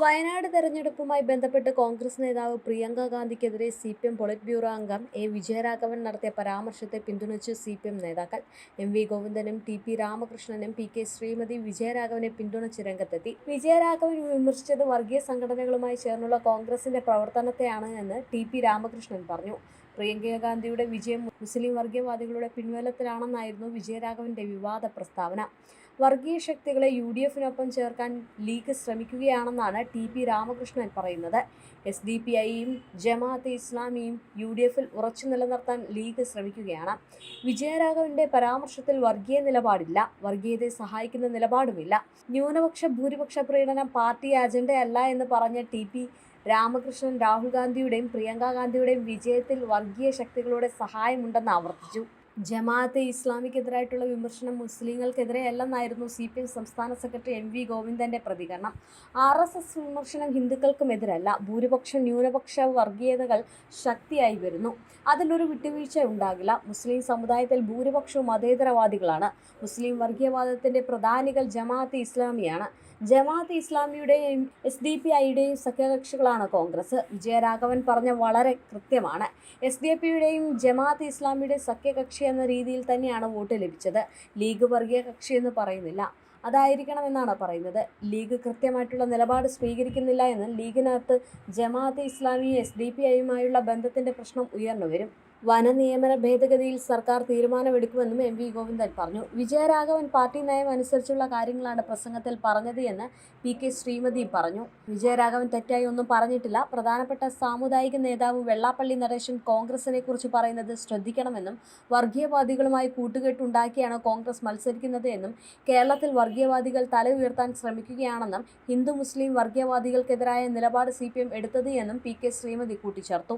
വയനാട് തെരഞ്ഞെടുപ്പുമായി ബന്ധപ്പെട്ട് കോൺഗ്രസ് നേതാവ് Priyanka ഗാന്ധിക്കെതിരെ C P M polit bureau അംഗം എ വിജയരാഘവൻ നടത്തിയ പരാമർശത്തെ പിന്തുണച്ച് സി പി എം നേതാക്കൾ. എം വി ഗോവിന്ദനും ടി പി രാമകൃഷ്ണനും പി കെ ശ്രീമതി വിജയരാഘവനെ പിന്തുണച്ച് രംഗത്തെത്തി. വിജയരാഘവൻ വിമർശിച്ചത് വർഗീയ സംഘടനകളുമായി ചേർന്നുള്ള കോൺഗ്രസിന്റെ പ്രവർത്തനത്തെയാണ് എന്ന് ടി പി രാമകൃഷ്ണൻ പറഞ്ഞു. പ്രിയങ്ക ഗാന്ധിയുടെ വിജയം മുസ്ലിം വർഗീയവാദികളുടെ പിൻവലത്തിലാണെന്നായിരുന്നു വിജയരാഘവന്റെ വിവാദ പ്രസ്താവന. വർഗീയ ശക്തികളെ യു ഡി എഫിനൊപ്പം ചേർക്കാൻ ലീഗ് ശ്രമിക്കുകയാണെന്നാണ് ടി പി രാമകൃഷ്ണൻ പറയുന്നത്. എസ് ഡി പി ഐയും ജമാഅത്തെ ഇസ്ലാമിയും യു ഡി എഫിൽ ഉറച്ചു നിലനിർത്താൻ ലീഗ് ശ്രമിക്കുകയാണ്. വിജയരാഘവന്റെ പരാമർശത്തിൽ വർഗീയ നിലപാടില്ല. വർഗീയതയെ സഹായിക്കുന്ന നിലപാടുമില്ല. ന്യൂനപക്ഷ ഭൂരിപക്ഷ പ്രീണനം പാർട്ടി അജണ്ടയല്ല എന്ന് പറഞ്ഞ ടി പി രാമകൃഷ്ണൻ രാഹുൽ ഗാന്ധിയുടെയും പ്രിയങ്ക ഗാന്ധിയുടെയും വിജയത്തിൽ വർഗീയ ശക്തികളുടെ സഹായമുണ്ടെന്ന് ആവർത്തിച്ചു. ജമാഅത്തെ ഇസ്ലാമിക്കെതിരായിട്ടുള്ള വിമർശനം മുസ്ലിങ്ങൾക്കെതിരെയല്ലെന്നായിരുന്നു സി പി എം സംസ്ഥാന സെക്രട്ടറി എം വി ഗോവിന്ദന്റെ പ്രതികരണം. ആർ എസ് എസ് വിമർശനം ഹിന്ദുക്കൾക്കുമെതിരല്ല ഭൂരിപക്ഷ ന്യൂനപക്ഷ വർഗീയതകൾ ശക്തിയായി വരുന്നു. അതിലൊരു വിട്ടുവീഴ്ച ഉണ്ടാകില്ല. മുസ്ലിം സമുദായത്തിൽ ഭൂരിപക്ഷവും മതേതരവാദികളാണ്. മുസ്ലിം വർഗീയവാദത്തിന്റെ പ്രധാനികൾ ജമാഅത്തെ ഇസ്ലാമിയാണ്. ജമാഅത്ത് ഇസ്ലാമിയുടെയും എസ് ഡി പി ഐയുടെയും സഖ്യകക്ഷികളാണ് കോൺഗ്രസ്. വിജയരാഘവൻ പറഞ്ഞ വളരെ കൃത്യമാണ്. എസ് ഡി പിയുടെയും ജമാഅത്ത് ഇസ്ലാമിയുടെയും സഖ്യകക്ഷി എന്ന രീതിയിൽ തന്നെയാണ് വോട്ട് ലഭിച്ചത്. ലീഗ് വർഗീയ കക്ഷി എന്ന് പറയുന്നില്ല. അതായിരിക്കണമെന്നാണ് പറയുന്നത്. ലീഗ് കൃത്യമായിട്ടുള്ള നിലപാട് സ്വീകരിക്കുന്നില്ല എന്ന് ലീഗിനകത്ത് Jamaat Islami S D P ഐയുമായുള്ള ബന്ധത്തിന്റെ പ്രശ്നം ഉയർന്നു വരും. വനനിയമന ഭേദഗതിയിൽ സർക്കാർ തീരുമാനമെടുക്കുമെന്നും എം വി ഗോവിന്ദൻ പറഞ്ഞു. വിജയരാഘവൻ പാർട്ടി നയം അനുസരിച്ചുള്ള കാര്യങ്ങളാണ് പ്രസംഗത്തിൽ പറഞ്ഞത് എന്ന് പി കെ ശ്രീമതി പറഞ്ഞു. വിജയരാഘവൻ തെറ്റായി ഒന്നും പറഞ്ഞിട്ടില്ല. പ്രധാനപ്പെട്ട സാമുദായിക നേതാവ് വെള്ളാപ്പള്ളി നടേശൻ കോൺഗ്രസിനെ കുറിച്ച് പറയുന്നത് ശ്രദ്ധിക്കണമെന്നും വർഗീയവാദികളുമായി കൂട്ടുകെട്ടുണ്ടാക്കിയാണ് കോൺഗ്രസ് മത്സരിക്കുന്നത് എന്നും കേരളത്തിൽ വർഗീയവാദികൾ തല ഉയർത്താൻ ശ്രമിക്കുകയാണെന്നും ഹിന്ദു മുസ്ലിം വർഗീയവാദികൾക്കെതിരായ നിലപാട് സി പി എം എടുത്തത് എന്നും പി കെ ശ്രീമതി കൂട്ടിച്ചേർത്തു.